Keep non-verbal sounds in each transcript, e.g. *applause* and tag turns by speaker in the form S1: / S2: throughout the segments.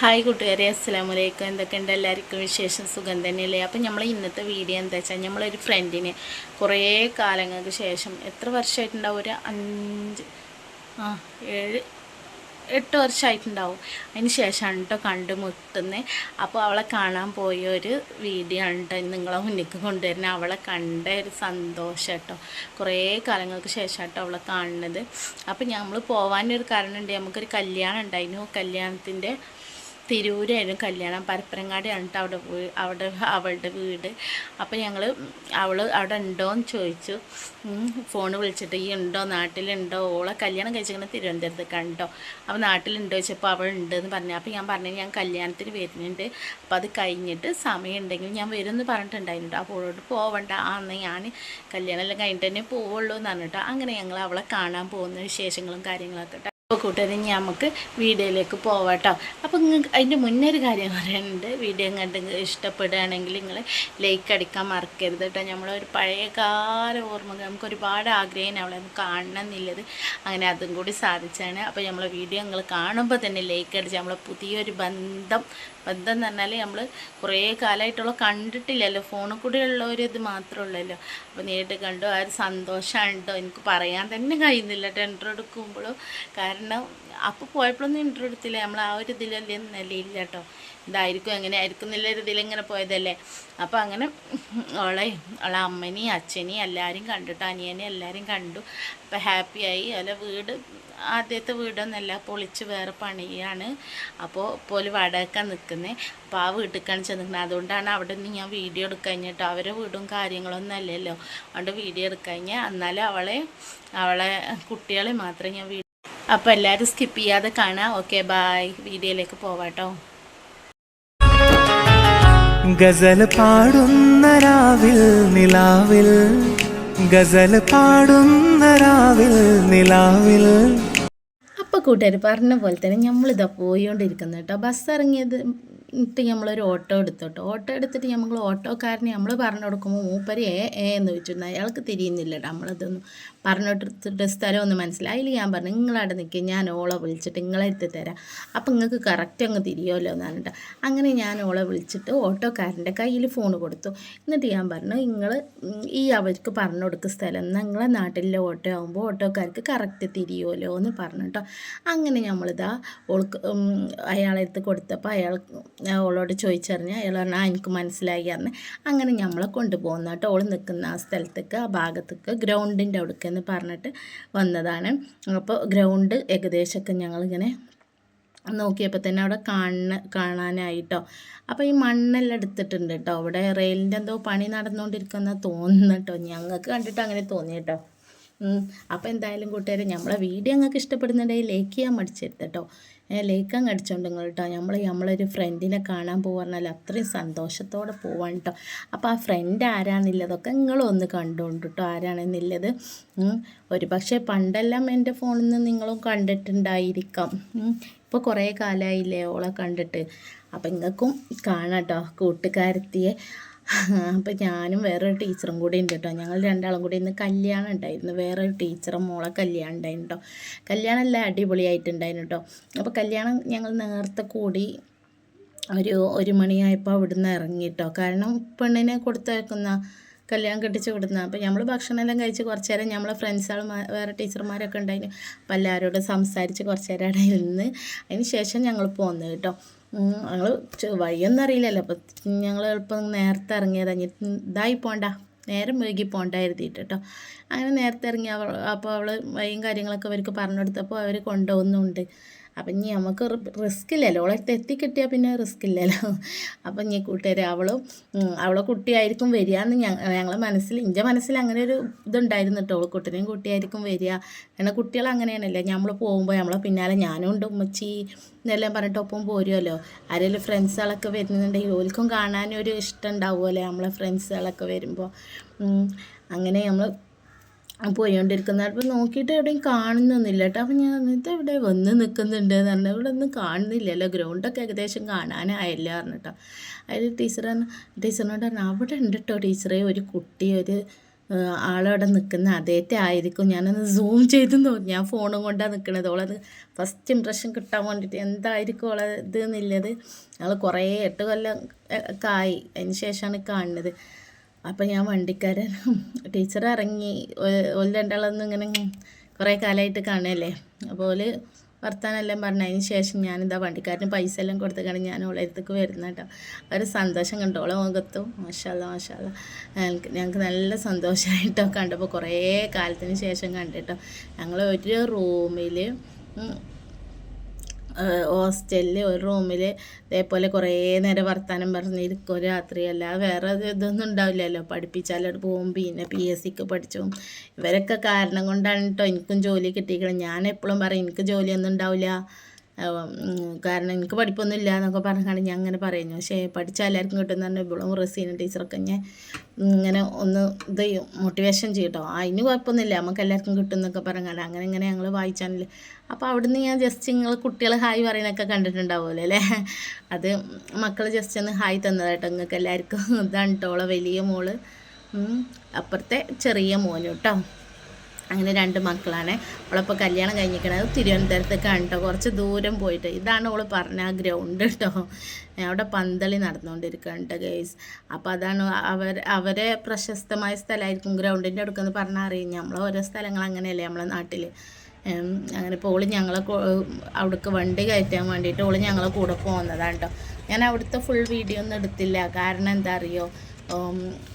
S1: Hi കൂട്ടുകാരെ അസ്സലാമു അലൈക്കും എന്തൊക്കെയുണ്ട് എല്ലാവർക്കും വിശേഷം? സുഖം തന്നെയല്ലേ? അപ്പം നമ്മൾ ഇന്നത്തെ വീഡിയോ എന്താ വെച്ചാൽ നമ്മളൊരു ഫ്രണ്ടിന് കുറേ കാലങ്ങൾക്ക് ശേഷം എത്ര വർഷമായിട്ടുണ്ടാവും? ഒരു അഞ്ച് ആ ഏഴ് എട്ട് വർഷമായിട്ടുണ്ടാവും. അതിന് ശേഷമാണ് കേട്ടോ കണ്ടുമുട്ടുന്നത് അപ്പോൾ അവളെ കാണാൻ പോയ ഒരു വീഡിയോ ആണ് കേട്ടോ നിങ്ങളെ മുന്നിലേക്ക് കൊണ്ടുവരുന്നത് അവളെ കണ്ട ഒരു സന്തോഷം കേട്ടോ. കുറേ കാലങ്ങൾക്ക് ശേഷം കേട്ടോ അവളെ കാണുന്നത്. അപ്പോൾ നമ്മൾ പോകാനൊരു കാരണമുണ്ട് നമുക്കൊരു കല്യാണം ഉണ്ടായിരുന്നു. കല്യാണത്തിന്റെ തിരൂരായിരുന്നു കല്യാണം. പരപ്പനങ്ങാടിയാണ് കേട്ടോ അവിടെ പോയി അവിടെ അവളുടെ വീട്. അപ്പോൾ ഞങ്ങൾ അവൾ അവിടെ ഉണ്ടോയെന്ന് ചോദിച്ചു. ഫോൺ വിളിച്ചിട്ട് ഈ ഉണ്ടോ നാട്ടിലുണ്ടോ? ഓളെ കല്യാണം കഴിച്ചിങ്ങനെ തിരുവനന്തപുരത്ത് കണ്ടോ? അപ്പോൾ നാട്ടിലുണ്ടോ ചോദിച്ചപ്പോൾ അവൾ ഉണ്ടെന്ന് പറഞ്ഞു. അപ്പോൾ ഞാൻ പറഞ്ഞു ഞാൻ കല്യാണത്തിന് വരുന്നുണ്ട്. അപ്പോൾ അത് കഴിഞ്ഞിട്ട് സമയം ഉണ്ടെങ്കിൽ ഞാൻ വരുമെന്ന് പറഞ്ഞിട്ടുണ്ടായിരുന്നു അപ്പോൾ അവളോട് പോവണ്ട ആ എന്നാൽ ഞാൻ കല്യാണം എല്ലാം കഴിഞ്ഞിട്ട് തന്നെ പോവുള്ളൂ എന്ന് പറഞ്ഞിട്ടോ അങ്ങനെ ഞങ്ങൾ അവളെ കാണാൻ പോകുന്ന വിശേഷങ്ങളും കാര്യങ്ങളൊക്കെ. അപ്പോൾ കൂട്ടുകാരെ ഇനി നമുക്ക് വീഡിയോയിലേക്ക് പോവാട്ടോ. അപ്പോൾ നിങ്ങൾക്ക് അതിന്റെ മുന്നേ ഒരു കാര്യം പറയുന്നുണ്ട് വീഡിയോ കണ്ട് ഇഷ്ടപ്പെടുകയാണെങ്കിൽ നിങ്ങൾ ലൈക്ക് അടിക്കാൻ മറക്കരുത് കേട്ടോ. നമ്മളൊരു പഴയകാല ഓർമ്മകൾ നമുക്ക് ഒരുപാട് ആഗ്രഹം അവളെ കാണണം എന്നുള്ളത് അങ്ങനെ അതും കൂടി സാധിച്ചാണ്. അപ്പോൾ നമ്മളെ വീഡിയോ നിങ്ങൾ കാണുമ്പോൾ തന്നെ ലൈക്ക് അടിച്ച് നമ്മളെ പുതിയൊരു ബന്ധം ബന്ധം എന്ന് പറഞ്ഞാൽ നമ്മൾ കുറേ കാലമായിട്ടുള്ള കണ്ടിട്ടില്ലല്ലോ. ഫോണിൽ കൂടെ ഉള്ള ഒരു ഇത് മാത്രമേ ഉള്ളല്ലോ. അപ്പോൾ നേരിട്ട് കണ്ടു ആ ഒരു സന്തോഷമുണ്ടോ എനിക്ക് പറയാൻ തന്നെ കഴിയുന്നില്ല ഇൻട്രോ എടുക്കുമ്പോഴും കാരണം അപ്പോൾ പോയപ്പോഴൊന്നും ഇൻട്രോ എടുത്തില്ല. നമ്മൾ ആ ഒരു ഇതിലല്ലേ നിലയില്ല കേട്ടോ ഇതായിരിക്കും എങ്ങനെ ആയിരിക്കും എന്നുള്ളൊരു ഇതിലിങ്ങനെ പോയതല്ലേ. അപ്പോൾ അങ്ങനെ അവളെ അവളെ അമ്മനെയും അച്ഛനെയും എല്ലാവരും കണ്ടിട്ട് അനിയനെയും എല്ലാവരും കണ്ടു. അപ്പോൾ ഹാപ്പിയായി. അല്ല വീട് ആദ്യത്തെ വീടൊന്നല്ല പൊളിച്ച് വേറെ പണിയാണ്. അപ്പോൾ ഇപ്പോൾ വടക്കാൻ നിൽക്കുന്നത് അപ്പോൾ ആ വീട്ടിലേക്കാണ് ചെന്നിരിക്കുന്നത് അതുകൊണ്ടാണ് അവിടെ നിന്ന് ഞാൻ വീഡിയോ എടുക്കഴിഞ്ഞിട്ട് അവരെ വീടും കാര്യങ്ങളൊന്നും അല്ലല്ലോ. അതുകൊണ്ട് വീഡിയോ എടുക്കഴിഞ്ഞ് എന്നാലും അവളെ അവളെ കുട്ടികളെ മാത്രമേ ഞാൻ വീഡിയോ അപ്പോൾ എല്ലാവരും സ്കിപ്പ് ചെയ്യാതെ കാണാം. ഓക്കെ ബായ് വീഡിയോയിലേക്ക് പോവാട്ടോ.
S2: ഗസൽ പാടുന്ന രാവിൽ നിലാവിൽ. ഗസൽ പാടുന്ന രാവിൽ നിലാവിൽ.
S1: അപ്പോൾ കൂട്ടുകാർ പറഞ്ഞ പോലെ തന്നെ നമ്മളിതാ പോയിക്കൊണ്ടിരിക്കുന്നു കേട്ടോ ബസ് ഇറങ്ങിയത് ഇട്ട് നമ്മളൊരു ഓട്ടോ എടുത്തു കേട്ടോ ഓട്ടോ എടുത്തിട്ട് നമ്മൾ ഓട്ടോക്കാരനെ നമ്മൾ പറഞ്ഞു കൊടുക്കുമ്പോൾ മൂപ്പര് ഏ ഏ എന്ന് ചോദിച്ചിരുന്നു അയാൾക്ക് തിരിയുന്നില്ല നമ്മളതൊന്നും പറഞ്ഞോട്ടെടുത്തിട്ട് സ്ഥലമൊന്നും മനസ്സിലായി. അതിൽ ഞാൻ പറഞ്ഞു നിങ്ങളവിടെ നിൽക്കുക ഞാൻ ഓളെ വിളിച്ചിട്ട് നിങ്ങളെ എത്തി തരാം അപ്പം നിങ്ങൾക്ക് കറക്റ്റ് അങ്ങ് തിരിയുമല്ലോ എന്നാണ് കേട്ടോ അങ്ങനെ ഞാൻ ഓളെ വിളിച്ചിട്ട് ഓട്ടോക്കാരന്റെ കയ്യിൽ ഫോൺ കൊടുത്തു. എന്നിട്ട് ഞാൻ പറഞ്ഞു നിങ്ങൾ ഈ അവർക്ക് പറഞ്ഞു കൊടുക്കുന്ന സ്ഥലം. നിങ്ങളെ നാട്ടിലെ ഓട്ടോ ആകുമ്പോൾ ഓട്ടോക്കാർക്ക് കറക്റ്റ് തിരിയുമല്ലോ എന്ന് പറഞ്ഞു കേട്ടോ അങ്ങനെ നമ്മളിതാ ഓൾക്ക് അയാളെടുത്ത് അയാളെ കൊടുത്തപ്പോൾ അയാൾ ഓളോട് ചോദിച്ചറിഞ്ഞ് അയാൾ പറഞ്ഞു ആ എനിക്ക് മനസ്സിലായി പറഞ്ഞ്. അങ്ങനെ നമ്മളെ കൊണ്ടുപോകുന്ന കേട്ടോ. ഓൾ നിൽക്കുന്ന ആ സ്ഥലത്തേക്ക് ആ ഭാഗത്തേക്ക് ഗ്രൗണ്ടിന്റെ അവിടേക്ക് എന്ന് പറഞ്ഞിട്ട് വന്നതാണ്. അപ്പോൾ ഗ്രൗണ്ട് ഏകദേശമൊക്കെ ഞങ്ങളിങ്ങനെ നോക്കിയപ്പോൾ തന്നെ അവിടെ കാണ കാണാനായിട്ടോ. അപ്പോൾ ഈ മണ്ണെല്ലാം എടുത്തിട്ടുണ്ട് കേട്ടോ. അവിടെ റെയിലിന്റെ എന്തോ പണി നടന്നുകൊണ്ടിരിക്കുന്ന തോന്നുന്നു കേട്ടോ. ഞങ്ങൾക്ക് കണ്ടിട്ട് അങ്ങനെ തോന്നി കേട്ടോ. അപ്പോൾ എന്തായാലും കൂട്ടുകാരെ നമ്മളെ വീഡിയോ നിങ്ങൾക്ക് ഇഷ്ടപ്പെടുന്നുണ്ടെങ്കിൽ ലൈക്ക് ചെയ്യാൻ മടിച്ചെടുത്ത് കേട്ടോ ലൈക്ക് അങ്ങ് അടിച്ചോണ്ട് നിങ്ങൾ കേട്ടോ നമ്മൾ നമ്മളൊരു ഫ്രണ്ടിനെ കാണാൻ പോകാൻ അത്രയും സന്തോഷത്തോടെ പോവാണ് കേട്ടോ അപ്പോൾ ആ ഫ്രണ്ട് ആരാണെന്നുള്ളതൊക്കെ നിങ്ങളൊന്ന് കണ്ടുകൊണ്ട് കേട്ടോ ആരാണെന്നുള്ളത്. ഒരു പക്ഷേ പണ്ടെല്ലാം എന്റെ ഫോണിൽ നിന്ന് നിങ്ങളും കണ്ടിട്ടുണ്ടായിരിക്കാം. ഇപ്പോൾ കുറേ കാലമായില്ലേ ഓളെ കണ്ടിട്ട്. അപ്പം നിങ്ങൾക്കും കാണാം കേട്ടോ കൂട്ടുകാരത്തിയെ. അപ്പം ഞാനും വേറൊരു ടീച്ചറും കൂടി ഉണ്ട് കേട്ടോ ഞങ്ങൾ രണ്ടാളും കൂടി ഇന്ന് കല്യാണം ഉണ്ടായിരുന്നു. വേറൊരു ടീച്ചറും മോളെ കല്യാണം ഉണ്ടായിരുന്നു കേട്ടോ കല്യാണം എല്ലാം അടിപൊളിയായിട്ടുണ്ടായിരുന്നു കേട്ടോ അപ്പോൾ കല്യാണം ഞങ്ങൾ നേരത്തെ കൂടി ഒരു ഒരു മണിയായപ്പോൾ അവിടുന്ന് ഇറങ്ങി കേട്ടോ കാരണം പെണ്ണിനെ കൊടുത്തേക്കുന്ന കല്യാണം കെട്ടിച്ച് കൊടുക്കുന്ന അപ്പോൾ നമ്മൾ ഭക്ഷണം എല്ലാം കഴിച്ച് കുറച്ച് നേരം നമ്മളെ ഫ്രണ്ട്സുകൾ വേറെ ടീച്ചർമാരൊക്കെ ഉണ്ടായിരുന്നു അപ്പോൾ എല്ലാവരോടും സംസാരിച്ച് കുറച്ച് നേരം ഇരുന്ന്. അതിന് ശേഷം ഞങ്ങൾ പോന്നു കേട്ടോ ഞങ്ങൾ വഴിയൊന്നും അറിയില്ലല്ലോ. അപ്പോൾ ഞങ്ങൾ എളുപ്പം നേരത്തെ ഇറങ്ങിയതാ. ഇതായി പോണ്ട. നേരം വൈകി പോണ്ട എഴുതിയിട്ട് കേട്ടോ അങ്ങനെ നേരത്തെ ഇറങ്ങി അവൾ അപ്പോൾ അവൾ വഴിയും കാര്യങ്ങളൊക്കെ അവർക്ക് പറഞ്ഞു കൊടുത്തപ്പോൾ അവർ കൊണ്ടുപോകുന്നുണ്ട്. അപ്പം ഇനി നമുക്ക് റിസ്ക് ഇല്ലല്ലോ അവളെ അടുത്ത് എത്തിക്കിട്ടിയാൽ പിന്നെ റിസ്ക് ഇല്ലല്ലോ *laughs* അപ്പം ഇനി കൂട്ടുകാരെ അവളും അവളെ കുട്ടിയായിരിക്കും വരിക എന്ന് ഞങ്ങളെ മനസ്സിൽ എന്റെ മനസ്സിൽ അങ്ങനെ ഒരു ഇതുണ്ടായിരുന്നു കേട്ടോ. അവൾ കുട്ടനെയും കുട്ടിയായിരിക്കും വരിക. കാരണം കുട്ടികൾ അങ്ങനെയാണല്ലേ. നമ്മൾ പോകുമ്പോൾ നമ്മളെ പിന്നാലെ ഞാനും ഉണ്ട് ഉമ്മച്ചി എന്നെല്ലാം പറഞ്ഞിട്ട് ഒപ്പം പോരുമല്ലോ ആരെങ്കിലും ഫ്രണ്ട്സുകളൊക്കെ വരുന്നുണ്ടെങ്കിൽ ഓൽക്കും കാണാനൊരു ഇഷ്ടം ഉണ്ടാവുമല്ലോ നമ്മളെ ഫ്രണ്ട്സുകളൊക്കെ വരുമ്പോൾ അങ്ങനെ നമ്മൾ പോയിക്കൊണ്ടിരിക്കുന്ന അപ്പോൾ നോക്കിയിട്ട് എവിടെയും കാണുന്നൊന്നുമില്ല കേട്ടോ. അപ്പോൾ ഞാൻ എന്നിട്ട് ഇവിടെ വന്ന് നിൽക്കുന്നുണ്ട് എന്ന് പറഞ്ഞാൽ ഇവിടെ ഒന്നും കാണുന്നില്ലല്ലോ. ഗ്രൗണ്ടൊക്കെ ഏകദേശം കാണാനായില്ല പറഞ്ഞിട്ടോ അതിൽ ടീച്ചർ ടീച്ചറിനോട് പറഞ്ഞു അവിടെ ഉണ്ട് കേട്ടോ ടീച്ചറെ. ഒരു കുട്ടി ഒരു ആളവിടെ നിൽക്കുന്ന അതേറ്റ ആയിരിക്കും. ഞാനൊന്ന് സൂം ചെയ്ത് നോക്കി. ഞാൻ ഫോണും കൊണ്ടാണ് നിൽക്കുന്നത് ഓളത് ഫസ്റ്റ് ഇമ്പ്രഷൻ കിട്ടാൻ വേണ്ടിയിട്ട് എന്തായിരിക്കും ഓളത് എന്നുള്ളത്. ഞങ്ങൾ കുറേ എട്ട് കൊല്ലം ആയി. അതിന് ശേഷമാണ് കാണുന്നത്. അപ്പം ഞാൻ വണ്ടിക്കാരൻ. ടീച്ചർ ഇറങ്ങി. ഓൽ രണ്ടാളൊന്നും ഇങ്ങനെ കുറേ കാലമായിട്ട് കാണുകയല്ലേ. അപ്പോൾ ഓൽ വർത്താനെല്ലാം പറഞ്ഞതിന് ശേഷം ഞാനിതാ വണ്ടിക്കാരന് പൈസ എല്ലാം കൊടുത്തേക്കാണ് ഞാൻ ഓളെ അടുത്തേക്ക് വരുന്ന കേട്ടോ. ഒരു സന്തോഷം കണ്ടു. ഓളെ മുഖത്തു മാഷാല്ല മാഷാല്ല. ഞങ്ങൾക്ക് നല്ല സന്തോഷമായിട്ടോ കണ്ടപ്പോൾ കുറേ കാലത്തിന് ശേഷം കണ്ടിട്ടോ ഞങ്ങൾ ഒരു റൂമിൽ ഹോസ്റ്റലിൽ ഒരു റൂമിൽ ഇതേപോലെ കുറേ നേരം വർത്തമാനം പറഞ്ഞിരിക്കും രാത്രിയല്ല വേറെ ഇത് ഇതൊന്നും ഉണ്ടാവില്ലല്ലോ. പഠിപ്പിച്ചാലോട് പോകും. പിന്നെ പി എസ് സിക്ക് പഠിച്ചു. ഇവരൊക്കെ കാരണം കൊണ്ടാണ് കേട്ടോ എനിക്കും ജോലി കിട്ടിയിരിക്കണം ഞാൻ എപ്പോഴും പറയും എനിക്ക് ജോലിയൊന്നും ഉണ്ടാവില്ല. കാരണം എനിക്ക് പഠിപ്പൊന്നും ഇല്ല എന്നൊക്കെ പറഞ്ഞാണ് ഞാൻ അങ്ങനെ പറയുന്നു പക്ഷേ പഠിച്ച എല്ലാവർക്കും കിട്ടുന്ന പറഞ്ഞാൽ ഇവളും റസീന ടീച്ചറൊക്കെ ഞാൻ ഇങ്ങനെ ഒന്ന് ഇത് മോട്ടിവേഷൻ ചെയ്യട്ടോ അതിന് കുഴപ്പമൊന്നുമില്ല. നമുക്ക് എല്ലാവർക്കും കിട്ടും എന്നൊക്കെ പറഞ്ഞാൽ അങ്ങനെ ഇങ്ങനെ ഞങ്ങൾ വായിച്ചാണില്ല. അപ്പോൾ അവിടുന്ന് ഞാൻ ജസ്റ്റ് നിങ്ങൾ കുട്ടികൾ ഹായ് പറയണൊക്കെ കണ്ടിട്ടുണ്ടാവുമല്ലോ അല്ലേ? അത് മക്കൾ ജസ്റ്റ് ഒന്ന് ഹായ് തന്നതായിട്ടോ നിങ്ങൾക്ക് എല്ലാവർക്കും. *laughs* ഇതാണ് കേട്ടോളെ വലിയ മോൾ. അപ്പുറത്തെ ചെറിയ മോനും കേട്ടോ അങ്ങനെ രണ്ട് മക്കളാണ്. അവളിപ്പോൾ കല്യാണം കഴിഞ്ഞിരിക്കണത് തിരുവനന്തപുരത്തേക്കാണ് കേട്ടോ കുറച്ച് ദൂരം പോയിട്ട് ഇതാണ് അവൾ പറഞ്ഞ ആ ഗ്രൗണ്ട് കേട്ടോ അവിടെ പന്തളി നടന്നുകൊണ്ടിരിക്കുന്നുണ്ട് കേട്ടോ അപ്പോൾ അതാണ് അവർ അവരെ പ്രശസ്തമായ സ്ഥലമായിരിക്കും ഗ്രൗണ്ടിന്റെ അടുക്കെന്ന് പറഞ്ഞാൽ അറിയാം നമ്മൾ ഓരോ സ്ഥലങ്ങൾ അങ്ങനെയല്ലേ നമ്മളെ നാട്ടിൽ അങ്ങനെ ഇപ്പോൾ ഓൾ ഞങ്ങളെ അവിടേക്ക് വണ്ടി കയറ്റാൻ വേണ്ടിയിട്ട് ഓൾ ഞങ്ങളെ കൂടെ പോകുന്നതാണ് കേട്ടോ ഞാൻ അവിടുത്തെ ഫുൾ വീഡിയോ ഒന്നും എടുത്തില്ല. കാരണം എന്താ അറിയോ?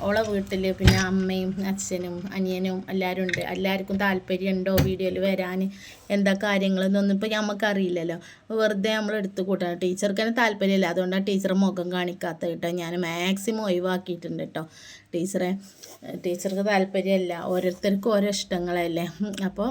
S1: ഓളെ വീട്ടിൽ പിന്നെ അമ്മയും അച്ഛനും അനിയനും എല്ലാവരും ഉണ്ട് എല്ലാവർക്കും താല്പര്യമുണ്ടോ വീഡിയോയിൽ വരാൻ എന്താ കാര്യങ്ങളെന്നൊന്നും ഇപ്പോൾ നമുക്കറിയില്ലല്ലോ വെറുതെ നമ്മൾ എടുത്തു കൂട്ടണം. ടീച്ചർക്ക് തന്നെ താല്പര്യമില്ല അതുകൊണ്ടാണ് ടീച്ചർ മുഖം കാണിക്കാത്ത കേട്ടോ. ഞാൻ മാക്സിമം ഒഴിവാക്കിയിട്ടുണ്ട് കേട്ടോ. ടീച്ചറെ ടീച്ചർക്ക് താല്പര്യമല്ല ഓരോരുത്തർക്കും ഓരോ ഇഷ്ടങ്ങളല്ലേ. അപ്പോൾ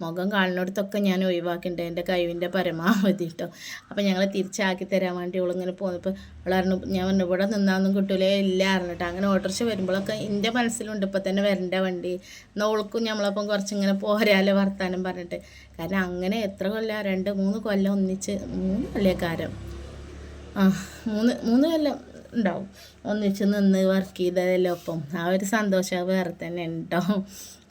S1: മുഖം കാണുന്നിടത്തൊക്കെ ഞാൻ ഒഴിവാക്കിയിട്ടുണ്ട് എന്റെ കഴിവിന്റെ പരമാവധി കേട്ടോ അപ്പോൾ ഞങ്ങൾ തിരിച്ചാക്കി തരാൻ വേണ്ടി ഇവളിങ്ങനെ പോന്നപ്പോൾ ഇവളറിഞ്ഞു ഞാൻ പറഞ്ഞു ഇവിടെ നിന്നാന്നും കിട്ടൂലേ? ഇല്ല അറിഞ്ഞിട്ട് അങ്ങനെ ഓട്ടോറിക്ഷ വരുമ്പോഴൊക്കെ എന്റെ മനസ്സിലുണ്ട് ഇപ്പോൾ തന്നെ വരേണ്ട വണ്ടി. എന്നാൽ ഓൾക്കും നമ്മളപ്പം കുറച്ചിങ്ങനെ പോരാൽ വർത്താനം പറഞ്ഞിട്ട്. കാരണം അങ്ങനെ എത്ര കൊല്ലം? രണ്ട് മൂന്ന് കൊല്ലം ഒന്നിച്ച് മൂന്ന് കൊല്ലേക്കാരം. ആ മൂന്ന് മൂന്ന് കൊല്ലം ഉണ്ടാവും. ഒന്നിച്ച് നിന്ന് വർക്ക് ചെയ്തതെല്ലാം ഒപ്പം. ആ ഒരു സന്തോഷം വേറെ തന്നെ ഉണ്ടോ?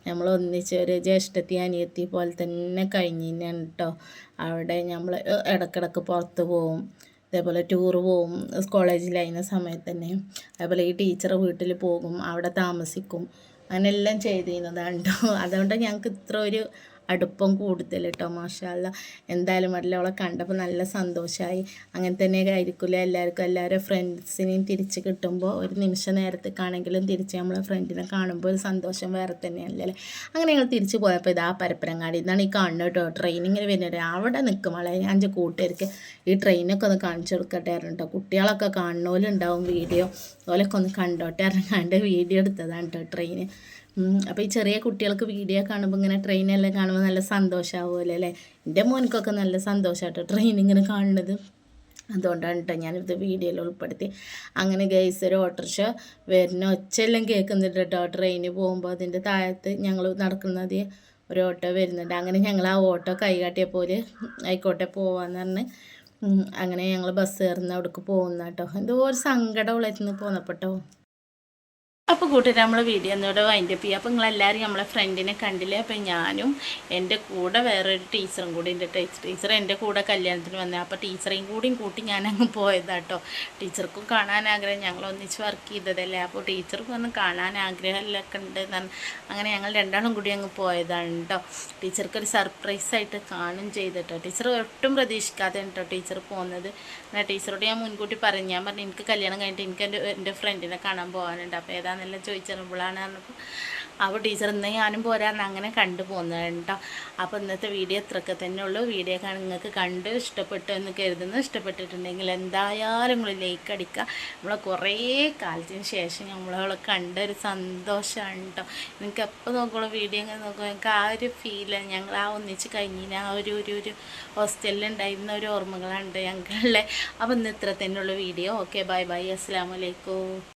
S1: നമ്മൾ ഒന്നിച്ച് ഒരു ജ്യേഷ്ഠത്തി അനിയത്തി പോലെ തന്നെ കഴിഞ്ഞാണ് കേട്ടോ അവിടെ നമ്മൾ ഇടക്കിടക്ക് പുറത്ത് പോവും. അതേപോലെ ടൂറ് പോവും. കോളേജിലായിരുന്ന സമയത്ത് തന്നെ. അതേപോലെ ഈ ടീച്ചർ വീട്ടിൽ പോകും. അവിടെ താമസിക്കും. അങ്ങനെല്ലാം ചെയ്തിരുന്നതാണ് കേട്ടോ. അതുകൊണ്ട് ഞങ്ങൾക്ക് ഇത്ര ഒരു അടുപ്പം കൂടുതൽ കേട്ടോ മാഷാല്ല എന്തായാലും അല്ല അവളെ കണ്ടപ്പോൾ നല്ല സന്തോഷമായി അങ്ങനെ തന്നെ ആയിരിക്കില്ല എല്ലാവർക്കും. എല്ലാവരും ഫ്രണ്ട്സിനെയും തിരിച്ച് കിട്ടുമ്പോൾ ഒരു നിമിഷ നേരത്തേക്കാണെങ്കിലും തിരിച്ച് നമ്മളെ ഫ്രണ്ടിനെ കാണുമ്പോൾ ഒരു സന്തോഷം വേറെ തന്നെയല്ലേ അങ്ങനെ ഞങ്ങൾ തിരിച്ച് പോയപ്പോൾ ഇതാ പരപ്പരങ്ങാടി ഇതാണ് ഈ കാണുന്നത് കേട്ടോ ട്രെയിനിങ്ങിന് വരുന്നത് അവിടെ നിൽക്കും വളരെ ഞാൻ കൂട്ടുകാർക്ക് ഈ ട്രെയിനൊക്കെ ഒന്ന് കാണിച്ചു കൊടുക്കട്ടെ കേട്ടോ കുട്ടികളൊക്കെ കാണുന്നോലുണ്ടാവും വീഡിയോ. ഓലൊക്കെ ഒന്ന് കണ്ടോട്ടെ ഇറങ്ങാണ്ട് വീഡിയോ എടുത്തതാണ് കേട്ടോ ട്രെയിന് അപ്പോൾ ഈ ചെറിയ കുട്ടികൾക്ക് വീഡിയോ കാണുമ്പോൾ ഇങ്ങനെ ട്രെയിനെല്ലാം കാണുമ്പോൾ നല്ല സന്തോഷമാവുമല്ലോ അല്ലേ? എന്റെ മോനക്കൊക്കെ നല്ല സന്തോഷമാട്ടോ ട്രെയിൻ ഇങ്ങനെ കാണുന്നത്. അതുകൊണ്ടാണ് കേട്ടോ ഞാനിത് വീഡിയോയിൽ ഉൾപ്പെടുത്തി. അങ്ങനെ ഗൈസ് ഒരു ഓട്ടോറിക്ഷ വരുന്ന ഒച്ചയെല്ലാം കേൾക്കുന്നുണ്ട് കേട്ടോ ട്രെയിന് പോകുമ്പോൾ അതിന്റെ താഴത്ത് ഞങ്ങൾ നടക്കുന്നത് ഒരു ഓട്ടോ വരുന്നുണ്ട്. അങ്ങനെ ഞങ്ങൾ ആ ഓട്ടോ കൈകാട്ടിയ പോലെ ആയിക്കോട്ടെ പോവാന്ന് പറഞ്ഞ് അങ്ങനെ ഞങ്ങൾ ബസ് കയറുന്ന അവിടേക്ക് പോകുന്ന കേട്ടോ എന്തോ ഒരു സങ്കടമുള്ളായിരുന്നു പോന്നപ്പോട്ടോ അപ്പോൾ കൂട്ടുകാർ നമ്മൾ വീഡിയോ ഒന്നുകൂടെ വൈൻഡപ്പ് ചെയ്യുക അപ്പോൾ നിങ്ങളെല്ലാവരും നമ്മളെ ഫ്രണ്ടിനെ കണ്ടില്ലേ? അപ്പോൾ ഞാനും എന്റെ കൂടെ വേറൊരു ടീച്ചറും കൂടി എന്റെ ടീച്ചർ എന്റെ കൂടെ കല്യാണത്തിന് വന്നത്. അപ്പോൾ ടീച്ചറേയും കൂടിയും കൂട്ടി ഞാനങ്ങ് പോയതാട്ടോ ടീച്ചർക്കും കാണാൻ ആഗ്രഹം. ഞങ്ങൾ ഒന്നിച്ച് വർക്ക് ചെയ്തതല്ലേ? അപ്പോൾ ടീച്ചർക്ക് ഒന്ന് കാണാൻ ആഗ്രഹമല്ലൊക്കെ ഉണ്ട് അങ്ങനെ ഞങ്ങൾ രണ്ടാളും കൂടി അങ്ങ് പോയതാണ് കേട്ടോ ടീച്ചർക്ക് ഒരു സർപ്രൈസ് ആയിട്ട് കാണും ചെയ്തിട്ടോ ടീച്ചർ ഒട്ടും പ്രതീക്ഷിക്കാതെ കേട്ടോ ടീച്ചർ പോകുന്നത് എന്നാൽ ടീച്ചറോട് ഞാൻ മുൻകൂട്ടി പറഞ്ഞു ഞാൻ പറഞ്ഞു എനിക്ക് കല്യാണം കഴിഞ്ഞിട്ട് എനിക്ക് എന്റെ എന്റെ ഫ്രണ്ടിനെ കാണാൻ പോകാനുണ്ട്. അപ്പോൾ ഏതാണെന്നെല്ലാം ചോദിച്ചറിയുമ്പോഴാണ് പറഞ്ഞപ്പോൾ അപ്പോൾ ടീച്ചർ ഇന്ന് ഞാനും പോരാന്ന് അങ്ങനെ കണ്ടു പോകുന്നതാണ് കേട്ടോ. അപ്പോൾ ഇന്നത്തെ വീഡിയോ ഇത്രയൊക്കെ തന്നെ ഉള്ളൂ. വീഡിയോ നിങ്ങൾക്ക് കണ്ട് ഇഷ്ടപ്പെട്ടു എന്ന് കരുതുന്നു. ഇഷ്ടപ്പെട്ടിട്ടുണ്ടെങ്കിൽ എന്തായാലും നിങ്ങൾ ലൈക്ക് അടിക്കുക. നമ്മളെ കുറേ കാലത്തിന് ശേഷം നമ്മളെ കണ്ട ഒരു സന്തോഷമാണ് കേട്ടോ. നിങ്ങൾക്ക് എപ്പോൾ നോക്കുള്ളൂ വീഡിയോ ഇങ്ങനെ നോക്കുമ്പോൾ എനിക്ക് ആ ഒരു ഫീലാണ് ഞങ്ങൾ ആ ഒന്നിച്ച് കഴിഞ്ഞിന് ആ ഒരു ഒരു ഒരു ഹോസ്റ്റലിൽ ഉണ്ടായിരുന്ന ഒരു ഓർമ്മകളാണ് ഞങ്ങളുടെ അപ്പോൾ ഇന്ന് ഇത്ര തന്നെയുള്ള വീഡിയോ. ഓക്കെ ബൈ ബൈ അസ്സാം വലൈക്കും